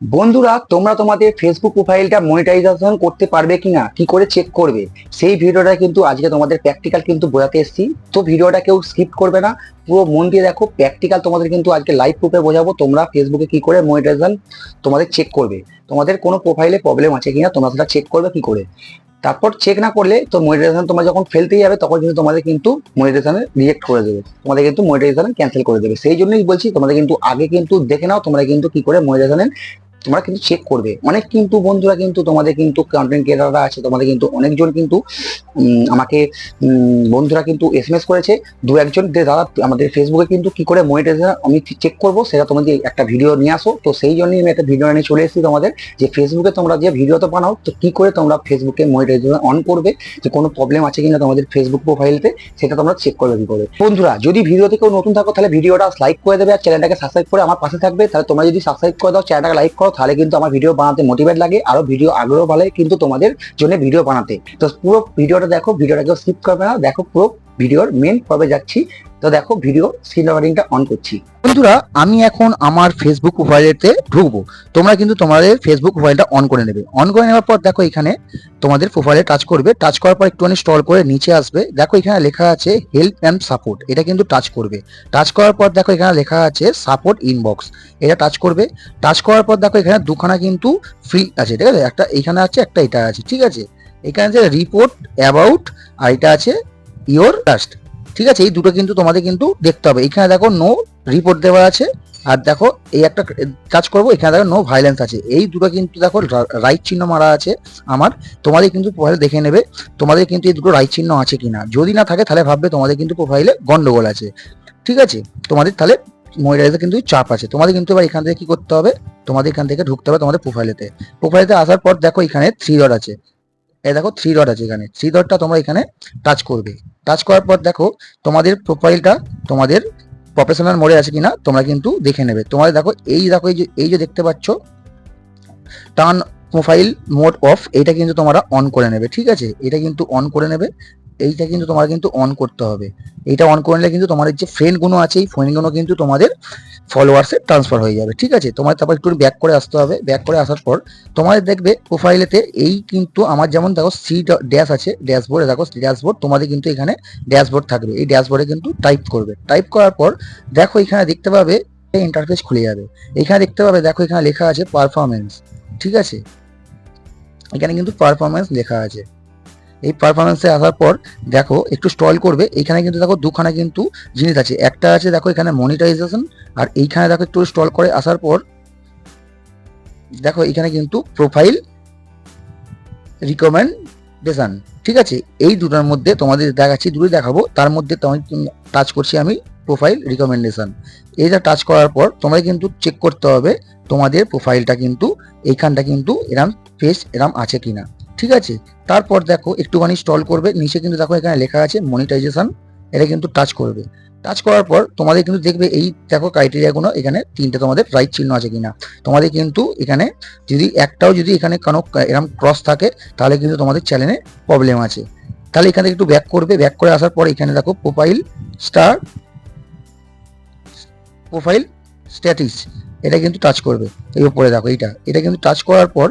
বন্ধুরা, তোমরা তোমাদের ফেসবুক প্রোফাইলটা মনিটাইজেশন করতে পারবে কিনা, কি করে চেক করবে? সেই ভিডিওটা কিন্তু আজকে তোমাদের প্র্যাকটিক্যাল কিন্তু বোঝাতে এসেছি। তো ভিডিওটা কেউ স্কিপ করবে না। পুরো মন দিয়ে দেখো প্র্যাকটিক্যাল তোমাদের কিন্তু আজকে লাইভ প্রুফে বোঝাবো তোমরা ফেসবুকে কি করে মনিটাইজেশন তোমাদের চেক করবে। তোমাদের কোনো প্রোফাইলে প্রবলেম আছে কিনা, তোমরা সেটা চেক করবে কি করে। তারপর চেক না করলে তো মনিটাইজেশন তোমরা যখন ফেলতেই যাবে, তখন কিন্তু তোমাদের কিন্তু মনিটাইজেশনে রিজেক্ট করে দেবে। তোমাদের কিন্তু মনিটাইজেশন ক্যান্সেল করে দেবে। সেই জন্যই বলছি, তোমাদের কিন্তু আগে কিন্তু দেখে নাও, তোমরা কিন্তু কি করে মনিটাইজেশনের তোমরা কিন্তু চেক করবে। অনেক কিন্তু বন্ধুরা কিন্তু তোমাদের কিন্তু কন্টেন্ট ক্রিয়েটাররা আছে, তোমাদের কিন্তু অনেকজন কিন্তু আমাকে বন্ধুরা কিন্তু এস এম এস করেছে। দু একজন দাদা, আমাদের ফেসবুকে কিন্তু কি করে মনিটাইজেশন আমি চেক করব, সেটা তোমাদের একটা ভিডিও নিয়ে আসো। তো সেই জন্যই আমি একটা ভিডিও নিয়ে চলে এসেছি তোমাদের, যে ফেসবুকে তোমরা যে ভিডিও তো বানাও, তো কি করে তোমরা ফেসবুকে মনিটাইজেশন অন করবে, যে কোনো প্রবলেম আছে কিনা তোমাদের ফেসবুক প্রোফাইলতে সেটা তোমরা চেক করবে কি করে। বন্ধুরা, যদি ভিডিওতে কেউ নতুন থাকো, তাহলে ভিডিওটা লাইক করে দেবে আর চ্যানেলটাকে সাবস্ক্রাইব করে আমার পাশে থাকবে। তাহলে তোমরা যদি সাবস্ক্রাইব করে দাও চ্যানেলটাকে লাইক করো তাহলে কিন্তু আমার ভিডিও বানাতে মোটিভেট লাগে, আরও ভিডিও আগ্রহ ভালো কিন্তু তোমাদের জন্য ভিডিও বানাতে। তো পুরো ভিডিওটা দেখো ভিডিওটা কেউ স্কিপ করবে না, দেখো পুরো ভিডিওর মেন পর্বে যাচ্ছি। তো দেখো ভিডিও স্ক্রিন রেকর্ডিংটা অন করছি। বন্ধুরা, আমি এখন আমার ফেসবুক প্রোফাইলেতে ঢুকবো। তোমরা কিন্তু তোমাদের ফেসবুক প্রোফাইলটা অন করে নেবে। অন করে নেওয়ার পর দেখো এখানে তোমাদের প্রোফাইলে টাচ করবে। টাচ করার পর একটুখানি স্টল করে নিচে আসবে। দেখো এখানে লেখা আছে হেল্প অ্যান্ড সাপোর্ট এটা কিন্তু টাচ করবে। টাচ করার পর দেখো এখানে লেখা আছে সাপোর্ট ইনবক্স এটা টাচ করবে। টাচ করার পর দেখো এখানে দুখানা কিন্তু ফ্রি আছে। ঠিক আছে? একটা এখানে আছে, একটা এটা আছে। ঠিক আছে? এখানে আছে রিপোর্ট অ্যাবাউট আর এটা আছে ইওর লাস্ট ঠিক আছে, এই দুটো কিন্তু তোমাদের কিন্তু দেখতে হবে। এখানে দেখো নো রিপোর্ট দেওয়া আছে, আর দেখো এই একটা কাজ করব, এখানে দেখো নো ভাইলেন্স আছে। এই দুটো কিন্তু দেখো রাইট চিহ্ন মারা আছে আমার। তোমাদের কিন্তু প্রোফাইলে দেখে নেবে, তোমাদের কিন্তু এই দুটো রাইট চিহ্ন আছে কিনা। যদি না থাকে, তাহলে ভাববে তোমাদের কিন্তু প্রোফাইলে গন্ডগোল আছে। ঠিক আছে? তোমাদের তাহলে মহিলাদের কিন্তু চাপ আছে। তোমাদের কিন্তু এবার এখান থেকে কি করতে হবে? তোমাদের এখান থেকে ঢুকতে হবে তোমাদের প্রোফাইলেতে প্রোফাইলেতে আসার পর দেখো এখানে থ্রি ডট আছে। এই দেখো থ্রি ডট আছে এখানে। থ্রি ডটটা তোমরা এখানে টাচ করবে। টাচ করার পর দেখো তোমাদের প্রোফাইলটা তোমাদের প্রফেশনাল মোডে আছে কিনা তোমরা কিন্তু দেখে নেবে। তোমাদের দেখো এই দেখো এই যে এই যে দেখতে পাচ্ছ টান প্রোফাইল মোড অফ এটা কিন্তু তোমরা অন করে নেবে, ঠিক আছে? এটা কিন্তু অন করে নেবে। এইটা কিন্তু তোমার কিন্তু অন করতে হবে। এইটা অন করে নিলে কিন্তু তোমাদের যে ফ্রেন্ডগুলো আছে, এই ফ্রেন্ডগুলো কিন্তু তোমাদের ফলোয়ার্সে ট্রান্সফার হয়ে যাবে, ঠিক আছে? তোমার তারপর একটু ব্যাক করে আসতে হবে। ব্যাক করে আসার পর তোমাদের দেখবে প্রোফাইলেতে এই কিন্তু আমার যেমন দেখো সি ড্যাশ আছে ড্যাশবোর্ডে দেখো ড্যাশবোর্ড তোমাদের কিন্তু এখানে ড্যাশবোর্ড থাকবে। এই ড্যাশবোর্ডে কিন্তু টাইপ করবে। টাইপ করার পর দেখো এখানে দেখতে পাবে ইন্টারফেস খুলে যাবে। এখানে দেখতে পাবে দেখো এখানে লেখা আছে পারফরমেন্স ঠিক আছে? এখানে কিন্তু পারফরমেন্স লেখা আছে। এই পারফরমেন্সে আসার পর, দেখো, একটু স্টল করবে, এখানে কিন্তু দেখো দুখানা কিন্তু জিনিস আছে। একটা আছে দেখো এখানে মনিটাইজেশন আর এইখানে দেখো একটু স্টল করে আসার পর, দেখো এখানে কিন্তু প্রোফাইল রিকমেন্ডেশন ঠিক আছে? এই দুটোর মধ্যে তোমাদের দেখাচ্ছি দুটো দেখাবো। তার মধ্যে টাচ করছি আমি প্রোফাইল রিকমেন্ডেশন এইটা টাচ করার পর তোমাদের কিন্তু চেক করতে হবে, তোমাদের প্রোফাইলটা কিন্তু, এইখানটা কিন্তু এরম ফেস এরম আছে কিনা। ঠিক আছে? তারপর দেখো একটুখানি স্টল করবে, নিচে কিন্তু দেখো এখানে লেখা আছে মনিটাইজেশন এটা কিন্তু টাচ করবে। টাচ করার পর তোমাদের কিন্তু দেখবে এই দেখো ক্রাইটেরিয়াগুলো এখানে তিনটে তোমাদের রাইট চিহ্ন আছে কিনা। তোমাদের কিন্তু এখানে যদি একটাও যদি এখানে কোনো এরকম ক্রস থাকে, তাহলে কিন্তু তোমাদের চ্যানেলে প্রবলেম আছে। তাহলে এখানে একটু ব্যাক করবে ব্যাক করে আসার পর এখানে দেখো প্রোফাইল স্টার প্রোফাইল স্ট্যাটিস এটা কিন্তু টাচ করবে। এই উপরে দেখো এইটা, এটা কিন্তু টাচ করার পর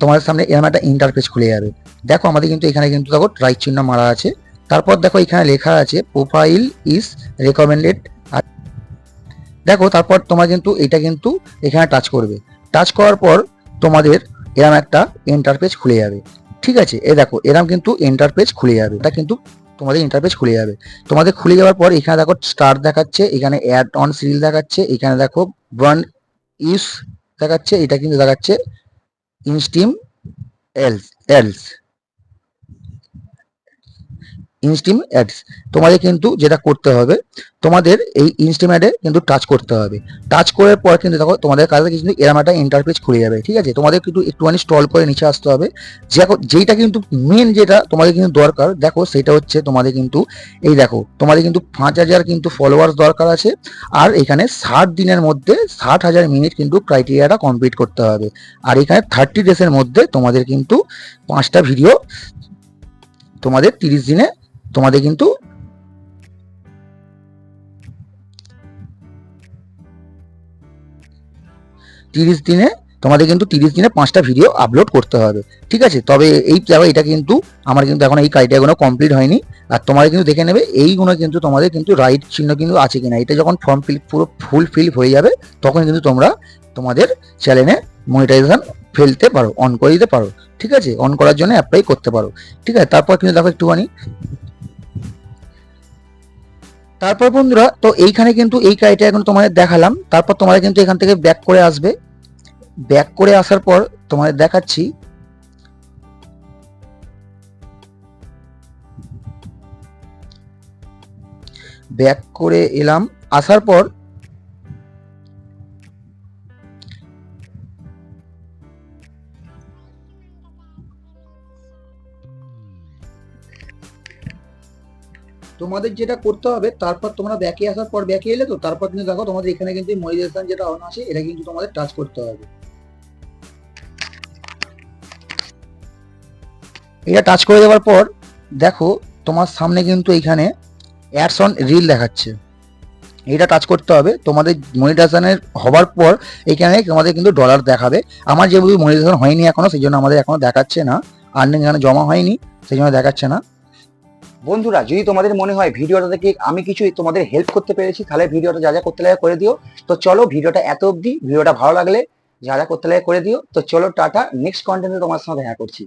তোমাদের সামনে এরকম একটা ইন্টারফেস খুলে যাবে। দেখো আমাদের কিন্তু এখানে কিন্তু দেখো রাইট চিহ্ন মারা আছে। তারপর দেখো এখানে লেখা আছে প্রোফাইল ইজ রেকমেন্ডেড দেখো তারপর তোমার কিন্তু এটা কিন্তু এখানে টাচ করবে। টাচ করার পর তোমাদের এরম একটা ইন্টারফেস খুলে যাবে। ঠিক আছে? এ দেখো, এরম কিন্তু ইন্টারফেস খুলে যাবে। এটা কিন্তু তোমাদের ইন্টারফেস খুলে যাবে। তোমাদের খুলে যাওয়ার পর এখানে দেখো স্টার দেখাচ্ছে, এখানে অ্যাড অন সিরিল দেখাচ্ছে, এখানে দেখো ওয়ান ইউস দেখাচ্ছে, এটা কিন্তু দেখাচ্ছে ইনস্টিম এলস এলস। ইনস্টিম অ্যাডস তোমাদের কিন্তু যেটা করতে হবে, তোমাদের এই ইনস্টিম অ্যাডে কিন্তু টাচ করতে হবে। টাচ করার পর কিন্তু দেখো, তোমাদের কাছে কিন্তু এরম একটা ইন্টারফেস খুলে যাবে, ঠিক আছে? তোমাদের কিন্তু একটুখানি স্টল করে নিচে আসতে হবে। যেইটা কিন্তু মেন যেটা তোমাদের কিন্তু দরকার, দেখো, সেটা হচ্ছে তোমাদের কিন্তু, এই দেখো, তোমাদের কিন্তু পাঁচ হাজার কিন্তু ফলোয়ার্স দরকার আছে, আর এখানে ষাট দিনের মধ্যে, ষাট হাজার মিনিট কিন্তু ক্রাইটেরিয়াটা কমপ্লিট করতে হবে। আর এখানে থার্টি ডেজের মধ্যে তোমাদের কিন্তু পাঁচটা ভিডিও তোমাদের তিরিশ দিনে তোমাদের কিন্তু তিরিশ দিনে, তোমাদের কিন্তু তিরিশ দিনে পাঁচটা ভিডিও আপলোড করতে হবে। ঠিক আছে? তবে এই এটা কিন্তু আমার কিন্তু এখন এই ক্রাইটেরিয়াগুলো কমপ্লিট হয়নি। আর তোমাদের কিন্তু দেখে নেবে, এইগুলো কিন্তু তোমাদের কিন্তু রাইট চিহ্ন কিন্তু আছে কিনা। এটা যখন ফর্ম ফিল পুরো ফুল ফিল হয়ে যাবে, তখন কিন্তু তোমরা তোমাদের চ্যানেলে মনিটাইজেশন ফেলতে পারো অন করে দিতে পারো। ঠিক আছে? অন করার জন্য অ্যাপ্লাই করতে পারো। ঠিক আছে? তারপর কিন্তু দেখো একটুখানি তারপর বন্ধুরা, তো এইখানে কিন্তু এই ক্রাইটেরিয়া এখন তোমাদের দেখালাম। তারপর তোমাদের কিন্তু এখান থেকে ব্যাক করে আসবে। ব্যাক করে আসার পর তোমাদের দেখাচ্ছি। ব্যাক করে এলাম। আসার পর তোমাদের যেটা করতে হবে, তারপর তোমরা ব্যাকে আসার পর ব্যাকে এলে তো, তারপর কিন্তু দেখো তোমাদের এখানে কিন্তু মনিটাইজেশন যেটা অন আছে, এটা কিন্তু তোমাদের টাচ করতে হবে। এটা টাচ করে দেওয়ার পর, দেখো তোমার সামনে কিন্তু এখানে অ্যাডস অন রিল দেখাচ্ছে। এটা টাচ করতে হবে, তোমাদের মনিটাইজেশনের হওয়ার পর এখানে তোমাদের কিন্তু ডলার দেখাবে। আমার যেহেতু মনিটাইজেশন হয়নি এখনও, সেই জন্য আমাদের এখনও দেখাচ্ছে না। আর্নিং এখানে জমা হয়নি, সেই জন্য দেখাচ্ছে না। বন্ধুরা, যদি তোমাদের মনে হয় ভিডিওটা থেকে আমি কিছু তোমাদের হেল্প করতে পেরেছি, তাহলে ভিডিওটা যা যা করতে লাগে করে দিও। তো চলো ভিডিওটা এত অব্দি ভিডিওটা ভালো লাগলে যা যা করতে লাগে করে দিও। তো চলো টাটা নেক্সট কন্টেন্টে তোমার সঙ্গে দেখা করছি।